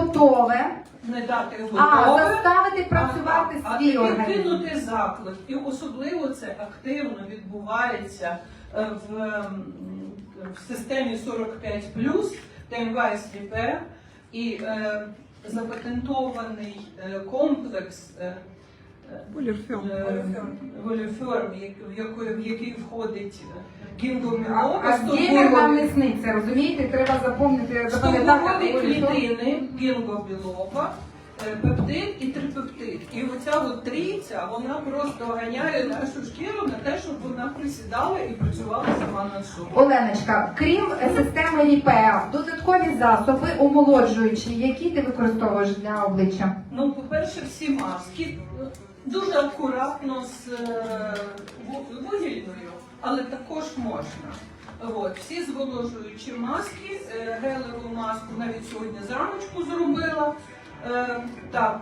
готове, не дати а заставити працювати а, свій а організм. кинути заклик. І особливо це активно відбувається е, в, в системі 45 TMVS Repair і е, запатентований е, комплекс е, е, е, Волюферм, в який входить А, гінгомілова, а геймер нам не сниться, розумієте? Треба запам'ятати, запам'ятати. Клітини, гінгобілова, е, пептид і трипептид. І оця от трійця, вона просто ганяє нашу шкіру на те, щоб вона присідала і працювала сама над собою. Оленочка, крім системи РІПЕА, додаткові засоби омолоджуючі, які ти використовуєш для обличчя? Ну, по-перше, всі маски дуже акуратно з е, але також можна. От, всі зволожуючі маски, е, гелеву маску навіть сьогодні зраночку зробила. Е, так,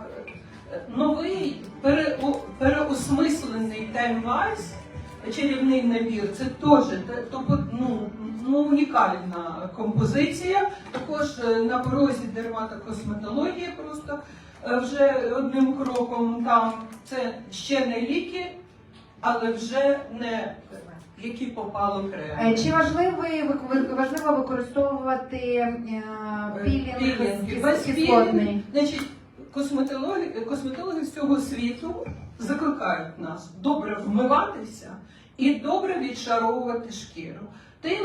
новий пере, переосмислений таймвайс, чарівний набір, це теж ну, ну, унікальна композиція. Також е, на порозі дерматокосметологія просто е, вже одним кроком там. Це ще не ліки, але вже не які попало крем. Е, Чи важливий, важливо використовувати е, пілінг кислотний? значить, косметологи, косметологи всього світу закликають нас добре вмиватися і добре відшаровувати шкіру. Тим,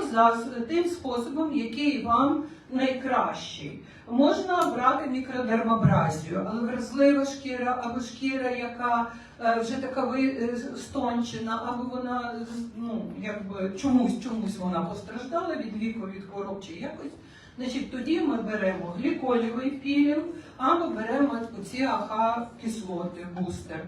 тим способом, який вам найкращий. Можна брати мікродермабразію, але вразлива шкіра або шкіра, яка е, вже така е, стончена, або вона ну, якби чомусь чомусь вона постраждала від віку, від хвороб чи якось. Значить, тоді ми беремо гліколівий пілінг або беремо оці АХ кислоти, бустер.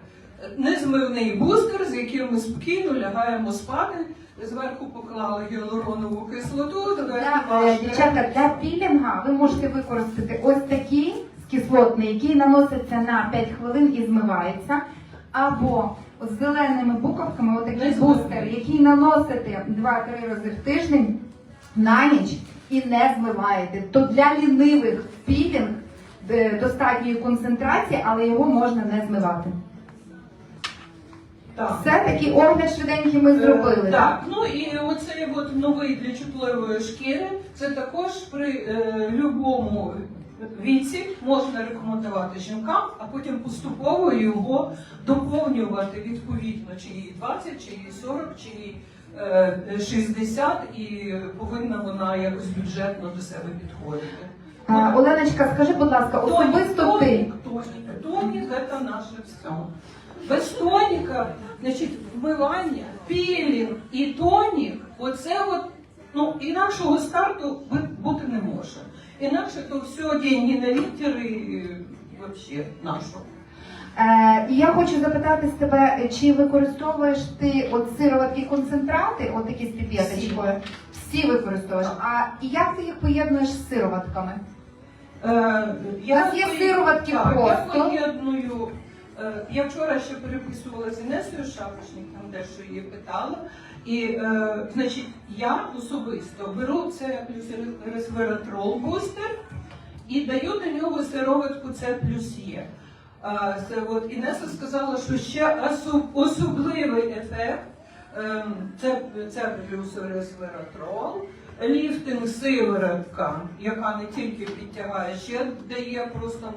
Незмивний бустер, з яким ми спокійно лягаємо спати. Зверху поклали гіалуронову кислоту, зверху е, дівчата, для пілінга ви можете використати ось такий кислотний, який наноситься на 5 хвилин і змивається. Або з зеленими буковками, отакий бустер, який наносите 2-3 рази в тиждень на ніч і не змиваєте. То для лінивих пілінг е, достатньої концентрації, але його можна не змивати. Так. Все такий огляд швиденький ми зробили. Е, Так, ну і оцей от новий для чутливої шкіри. Це також при е, любому віці можна рекомендувати жінкам, а потім поступово його доповнювати відповідно, чи їй 20, чи їй 40, чи їй е, 60, і повинна вона якось бюджетно до себе підходити. А, Оленочка, скажи, будь ласка, особисто ти. Тонік, тонік, тонік це наше все. Без тоніка, значить, вмивання, пілінг і тонік, оце от, ну, інакшого старту бути не може. Інакше то все деньги на вітер і взагалі нашого. Е, і я хочу запитати з тебе, чи використовуєш ти от сироваткі концентрати, от такі з піпеточкою? Всі використовуєш. А як ти їх поєднуєш з сироватками? Е, У нас є сироватки так, просто. Я поєдную. Е, Я вчора ще переписувала з Інесою Шапошник, там дещо її питала. І, е, значить, я особисто беру це плюс ресвератрол бустер і даю до нього сироватку С плюс Є. Е, Це от Інеса сказала, що ще осо- особливий ефект ем, це, це плюс ресвератрол, ліфтинг сиворотка, яка не тільки підтягає, ще дає просто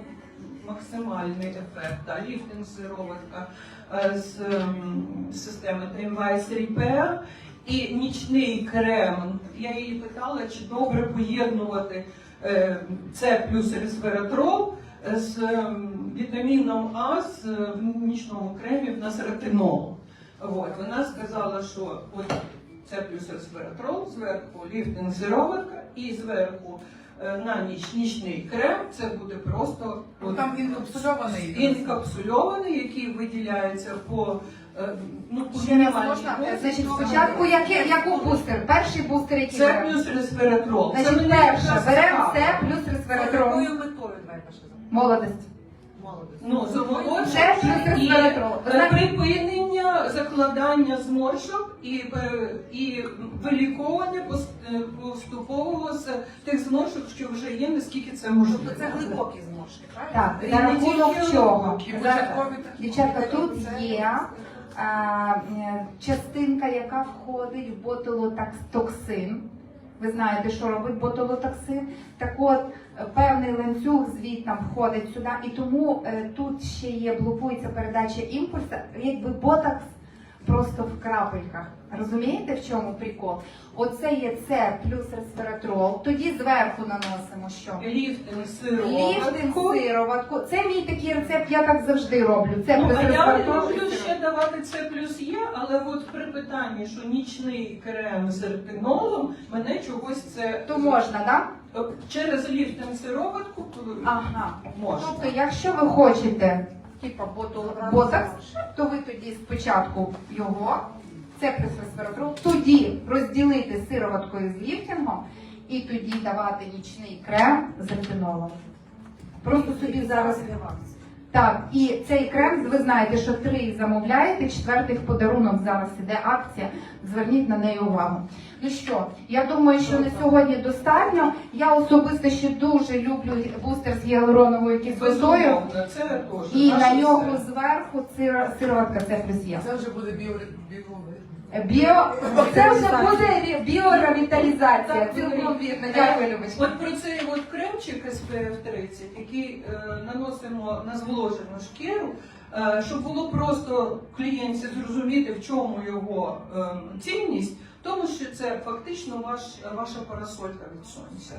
максимальний ефект. А ліфтинг сироватка е, з ем, системи Trimwise Repair і нічний крем. Я її питала, чи добре поєднувати е, це плюс ресвератрол з ем, вітаміном А з, е, в нічному кремі в нас ретинол. От, вона сказала, що от це плюс ресвератрол, зверху ліфтинг сироватка і зверху е, на ніч нічний крем. Це буде просто Ну, от, Там інкапсульований. інкапсульований, який виділяється по е, ну по Ще раз мінімальній можна? дозі. Значить, спочатку яке, яку бустер? Перший бустер, який це беремо? плюс ресвератрол. Це Значить, мене перше, якраз беремо цікаво. це плюс З ресвератрол. якою метою давай пошли? Ну, замолодження Це і resveratrol. Е, припинення закладання зморшок і, е, і виліковування пос- е, поступового з тих зморшок, що вже є, наскільки це можливо. Тобто це глибокі зморшки, правильно? Так, за рахунок чого? Дівчатка, тут є а, е, частинка, яка входить в ботулотоксин. Ви знаєте, що робить ботулотоксин. Так от, е, певний ланцюг звідти входить сюди, і тому е, тут ще є, блокується передача імпульсу, якби ботокс просто в крапельках. Розумієте, в чому прикол? Оце є це плюс ресвератрол. Тоді зверху наносимо що? Ліфтинг, Ліфтинг, сироватку. сироватку. Це мій такий рецепт, я так завжди роблю. Це Ну, плюс а я ресвератрол. люблю ще давати це плюс є, але от при питанні, що нічний крем з ретинолом, мене чогось це То можна, так? через ліфтинг сироватку Ага. можна. Тобто, якщо ви хочете, типа ботокс, то ви тоді спочатку його, це плюс тоді розділити сироваткою з ліфтингом і тоді давати нічний крем з ретинолом. Просто собі зараз Так, і цей крем, ви знаєте, що три замовляєте, четвертий в подарунок зараз іде акція. Зверніть на неї увагу. Ну що, я думаю, що на сьогодні достатньо. Я особисто ще дуже люблю бустер з гіалуроновою кислотою. І на нього зверху сиро- сироватка це плюс є. Це вже буде біо... біо... Біо, це вже буде біоревіталізація. Цілком вірно. Дякую, Любочка. От про цей от кремчик SPF 30, який е, наносимо на зволожену шкіру, е, щоб було просто клієнті зрозуміти, в чому його е, цінність, тому що це фактично ваш, ваша парасолька від сонця.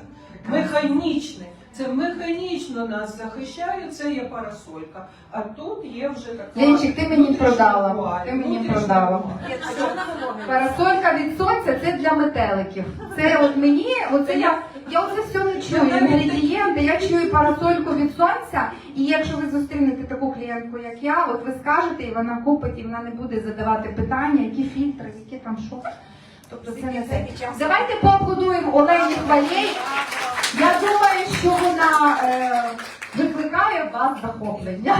Механічне. Це механічно нас захищає, це є парасолька. А тут є вже така. Ленчик, ти мені продала. Ти мені продала. Парасолька від сонця це для метеликів. Це от мені, оце я, я оце все не чую. Інгредієнти, я чую парасольку від сонця. І якщо ви зустрінете таку клієнтку, як я, от ви скажете, і вона купить, і вона не буде задавати питання, які фільтри, які там що. Тобто це не це. Давайте поаплодуємо Олені Хвалєй. Я думаю, що вона е, викликає вас захоплення.